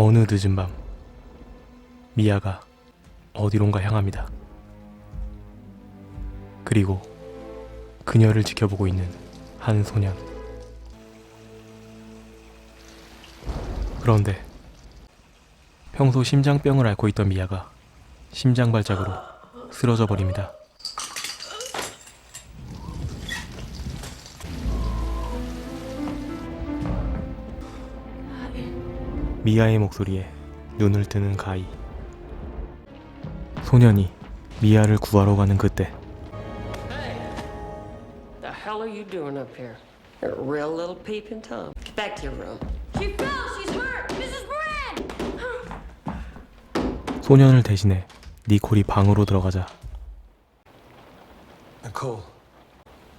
어느 늦은 밤 미아가 어디론가 향합니다. 그리고 그녀를 지켜보고 있는 한 소년. 그런데 평소 심장병을 앓고 있던 미아가 심장 발작으로 쓰러져 버립니다. 미아의 목소리에 눈을 뜨는 가이. 소년이 미아를 구하러 가는 그때 The hell are you doing up here? You're a real little peeping Tom. Get back to your room. She fell! She's hurt! Mrs. Moran! 소년을 대신해 니콜이 방으로 들어가자 Nicole,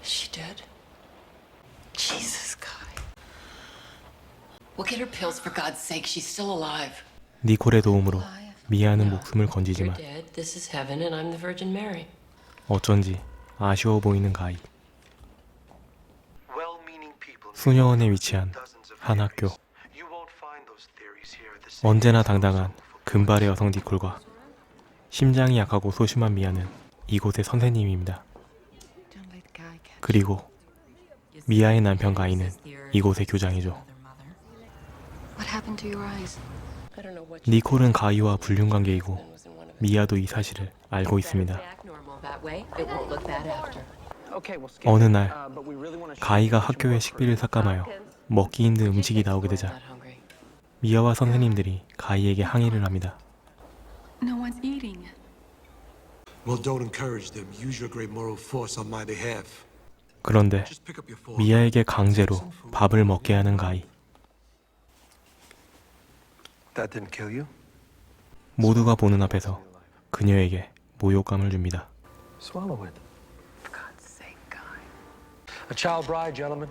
Is she dead? Jesus, Guy. We'll get her pills for God's sake. She's still alive. 니콜의 도움으로 미아는 목숨을 건지지만 dead. This is heaven, and I'm the Virgin Mary. 어쩐지 아쉬워 보이는 가이. 수녀원에 위치한 한 학교. theories. You won't find those theories here at the same 언제나. 당당한 금발의 여성 니콜과 심장이 약하고 소심한 미아는 이곳의 선생님입니다. 그리고 미아의 남편 가이는 이곳의 교장이죠. What happened to your eyes? I don't know what you 니콜은 가이와 불륜 관계이고 미아도 이 사실을 알고 있습니다. 어느 날 가이가 학교에 식비를 삭감하여 먹기 힘든 음식이 나오게 되자. 미아와 선생님들이 가이에게 항의를 합니다. 그런데. 미아에게 강제로 밥을 먹게 하는 가이. That didn't kill you? 모두가 보는 앞에서 그녀에게 모욕감을 줍니다. Swallow it. For God's sake, Guy. A child bride, gentlemen.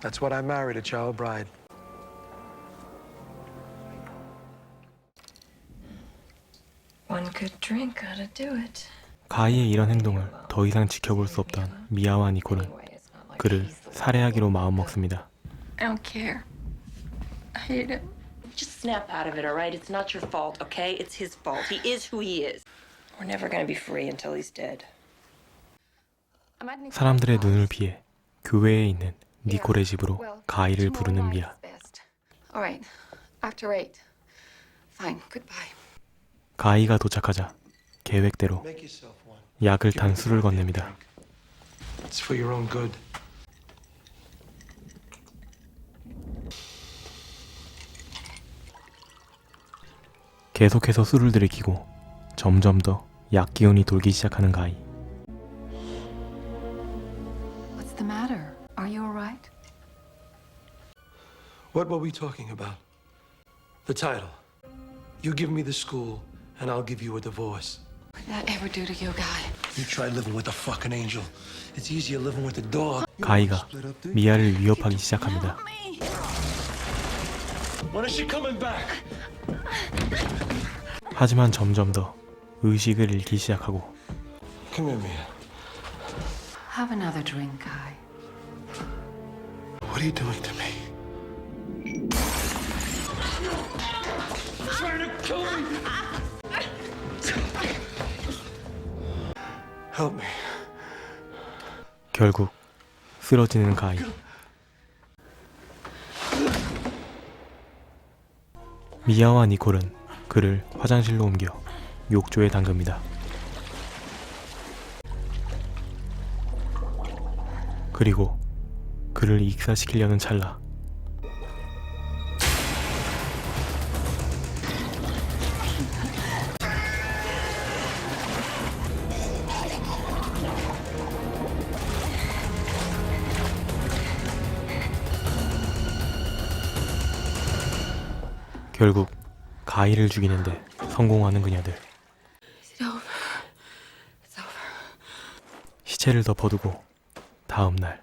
That's what I married, a child bride. One good drink ought to do it. 가이의 이런 행동을 더 이상 지켜볼 수 없던 미아와 니콜은 그를 살해하기로 마음먹습니다. I don't care. I hate it. Just snap out of it, all right? It's not your fault, okay? It's his fault. He is who he is. We're never gonna be free until he's dead. 사람들의 눈을 피해 교회에 있는 니콜의 집으로 가이를 부르는 미아. 가이가 도착하자 계획대로 Make yourself one. 약을 탄 술을 건넵니다. It's for your own good. 계속해서 술을 들이키고 점점 더 약 기운이 돌기 시작하는 가이. What's the matter? Are you all right? What were we talking about? The title. You give me the school, and I'll give you a divorce. What did that ever do to you, Guy? You try living with a fucking angel. It's easier living with a dog. 가이가 미아를 위협하기 시작합니다. When is she coming back? 하지만 점점 더 의식을 잃기 시작하고 Come here, Mia. Have another drink, Guy. What are you doing to me? Trying to kill me! Help me. 결국 쓰러지는 가이. 미아와 니콜은 그를 화장실로 옮겨 욕조에 담급니다. 그리고 그를 익사시키려는 찰나 결국 가이를 죽이는데 성공하는 그녀들. 시체를 덮어두고 다음 날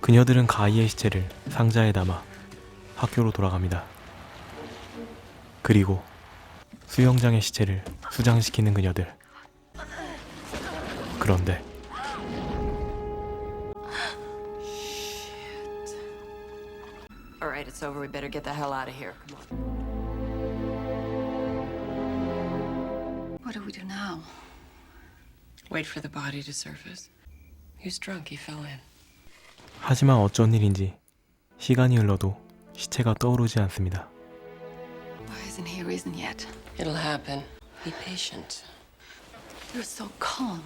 그녀들은 가이의 시체를 상자에 담아 학교로 돌아갑니다. 그리고 수영장의 시체를 수장시키는 그녀들. 그런데 it's over. We better get the hell out of here. Come on. What do we do now? Wait for the body to surface. He was drunk. He fell in. 하지만 어쩐 일인지 시간이 흘러도 시체가 떠오르지 않습니다. Why isn't he risen yet? It'll happen. Be patient. You're so calm.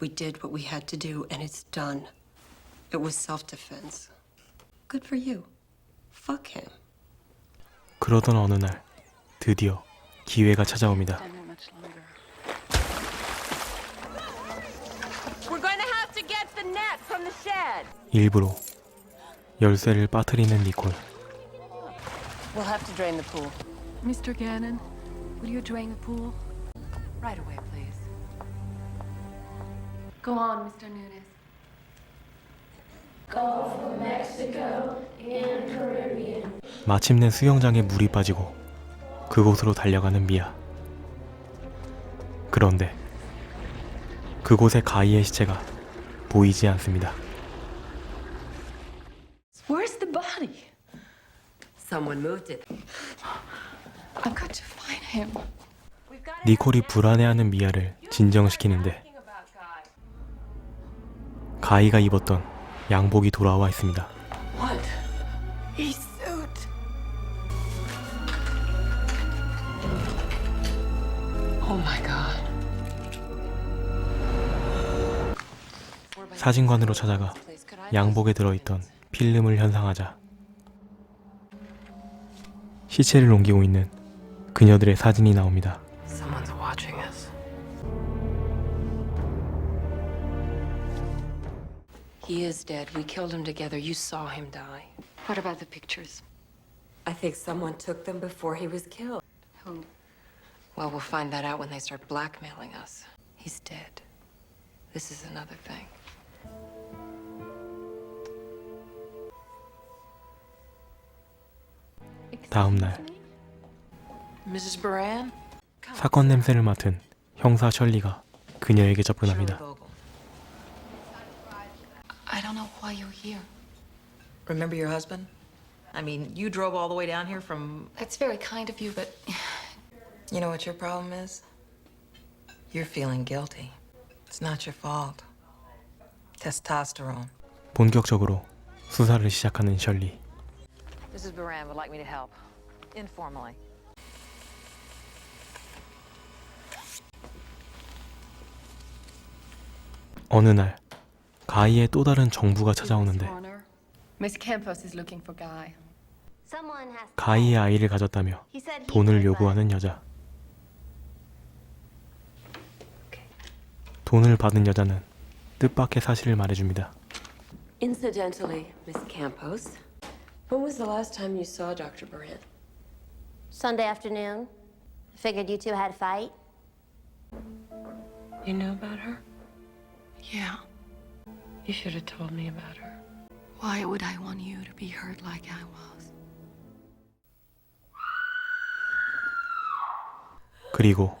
We did what we had to do, and it's done. It was self-defense. Good for you. Fuck him. 그러던 어느 날 드디어 기회가 찾아옵니다. We're going to have to get the net from the shed. 일부러 열쇠를 빠뜨리는 니콜. We'll have to drain the pool. Mr. Gannon, will you drain the pool? Right away, please. Go on, Mr. Nunes. 마침내 수영장에 물이 빠지고 그곳으로 달려가는 미아. 그런데 그곳에 가이의 시체가 보이지 않습니다. Where's the body? Someone moved it. I've got to find him. 니콜이 불안해하는 미아를 진정시키는데 가이가 입었던 양복이 돌아와 있습니다. What? His 사진관으로 찾아가 양복에 들어있던 필름을 현상하자 시체를 옮기고 있는 그녀들의 사진이 나옵니다. Someone's watching us. He is dead. We killed him together. You saw him die. What about the pictures? I think someone took them before he was killed. Who? Well, we'll find that out when they start blackmailing us. He's dead. This is another thing. 다음 날 Mrs. Baran? 사건 냄새를 맡은 형사 셜리가 그녀에게 접근합니다. I don't know why you're here. Remember your husband? I mean, you drove all the way down here from. That's very kind of you, but You know what your problem is? You're feeling guilty. It's not your fault. Testosterone. 본격적으로 수사를 시작하는 셜리. Mrs. Baran would like me to help, informally. 어느 날 가이의 또 다른 정부가 찾아오는데 Warner. Miss Campos is looking for Guy. Someone has to 가이의 아이를 가졌다며 He said he 돈을 요구하는 여자. 돈을 받은 여자는 뜻밖의 사실을 말해줍니다. Incidentally, Miss Campos, when was the last time you saw Dr. Baran? Sunday afternoon. I figured you two had a fight. You know about her? Yeah. You should have told me about her. Why would I want you to be hurt like I was? 그리고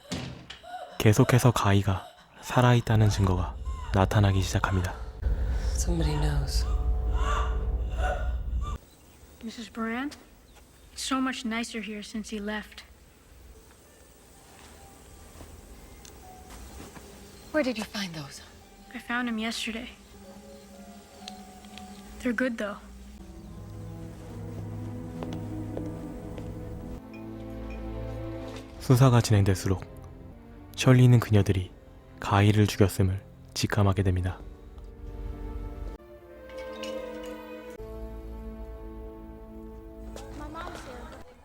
계속해서 가이가 살아있다는 증거가 나타나기 시작합니다. Somebody knows. Mrs. Baran? It's so much nicer here since he left. Where did you find those? I found him yesterday. They're good, though. 수사가 진행될수록 셜리는 그녀들이 가이를 죽였음을 직감하게 됩니다.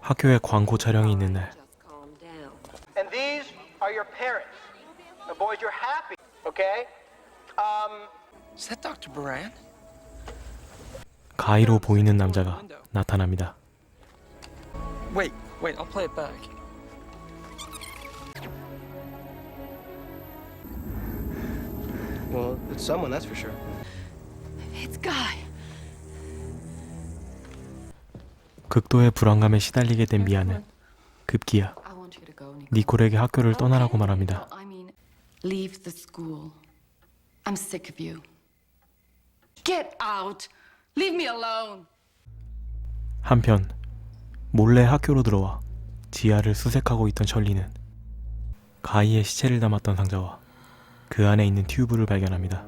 학교에 광고 촬영이 있는 날. And these are your parents. The boys, you're happy, okay? Um, Is that Dr. Baran? 가이로 보이는 남자가 나타납니다. Wait, wait, I'll play it back. Well, it's someone, that's for sure. It's Guy. 극도의 불안감에 시달리게 된 미아는 급기야 I want you to go, Nico. 니콜에게 학교를 떠나라고 말합니다. I mean, leave the school. I'm sick of you. Get out! Leave me alone! 한편 몰래 학교로 들어와 지하를 수색하고 있던 셜리는 가이의 시체를 담았던 상자와 그 안에 있는 튜브를 발견합니다.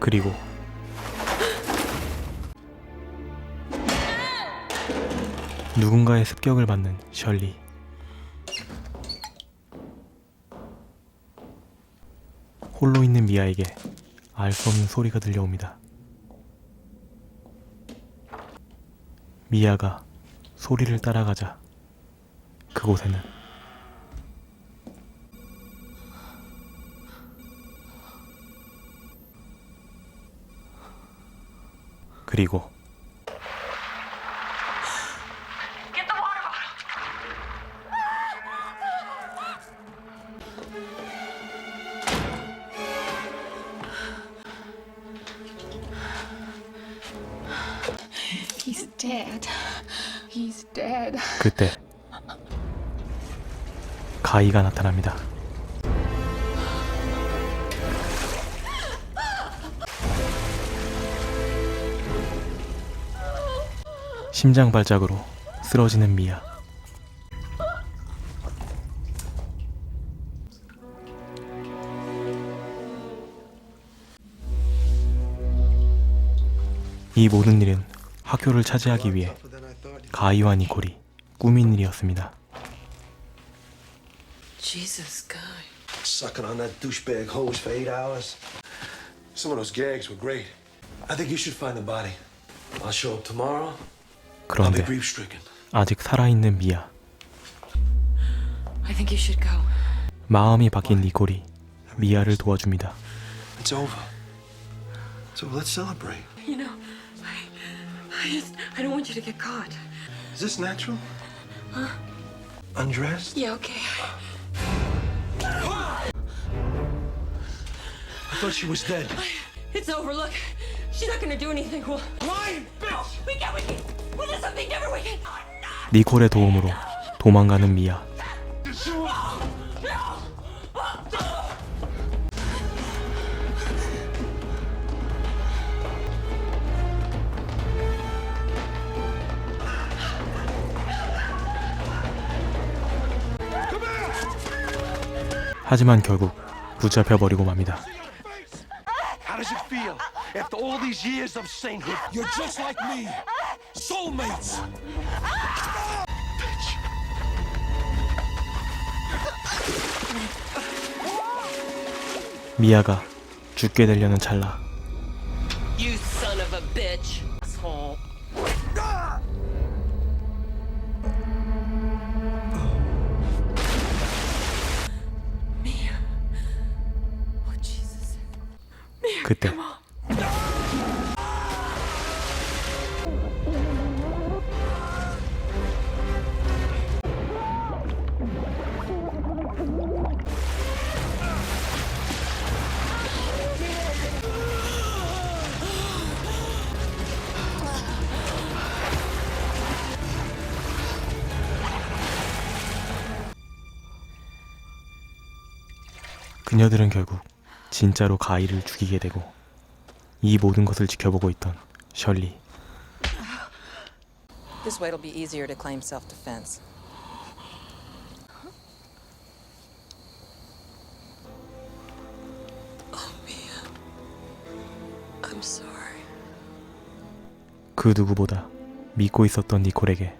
그리고 누군가의 습격을 받는 셜리. 홀로 있는 미아에게 알 수 없는 소리가 들려옵니다. 미아가 소리를 따라가자 그곳에는 그리고 He's dead. He's dead. 그때 가이가 나타납니다. 심장 발작으로 쓰러지는 미아. 이 모든 일은 학교를 차지하기 위해 가이와 니콜이 꾸민 일이었습니다. Jesus, Guy. Sucking on that douchebag hose for eight hours. Some of those gags were great. I think you should find the body. I'll show up tomorrow. 그런데. 아직 살아있는 미아. I think you should go. 마음이 바뀐 니콜이 미아를 도와줍니다. It's over. So let's celebrate. You know, I, get thought she was dead. It's over. Look, she's not gonna do anything. We'll, Lying bitch! we can, we 니콜의 도움으로 도망가는 미아. 하지만 결국 붙잡혀 버리고 맙니다. How does it feel? After all these years of sainthood, you're just like me. Soulmates. 미아가 죽게 되려는 찰나 You son of a bitch. Asshole. Mia. Oh, Jesus. 그때 그녀들은 결국 진짜로 가이를 죽이게 되고 이 모든 것을 지켜보고 있던 셜리 This way it'll be easier to claim self-defense. I'm sorry. 그 누구보다 믿고 있었던 니콜에게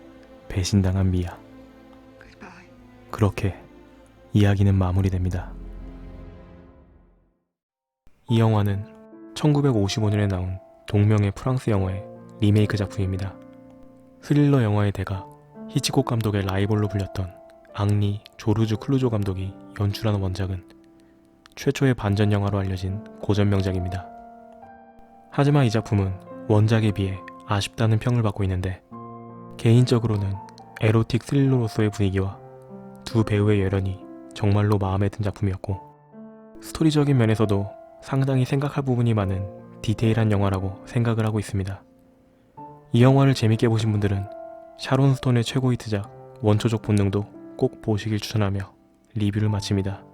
배신당한 미아 그렇게 이야기는 마무리됩니다. 이 영화는 1955년에 나온 동명의 프랑스 영화의 리메이크 작품입니다. 스릴러 영화의 대가 히치콕 감독의 라이벌로 불렸던 앙리 조르주 클루조 감독이 연출한 원작은 최초의 반전 영화로 알려진 고전 명작입니다. 하지만 이 작품은 원작에 비해 아쉽다는 평을 받고 있는데 개인적으로는 에로틱 스릴러로서의 분위기와 두 배우의 열연이 정말로 마음에 든 작품이었고 스토리적인 면에서도 상당히 생각할 부분이 많은 디테일한 영화라고 생각을 하고 있습니다. 이 영화를 재밌게 보신 분들은 샤론 스톤의 최고 히트작 원초적 본능도 꼭 보시길 추천하며 리뷰를 마칩니다.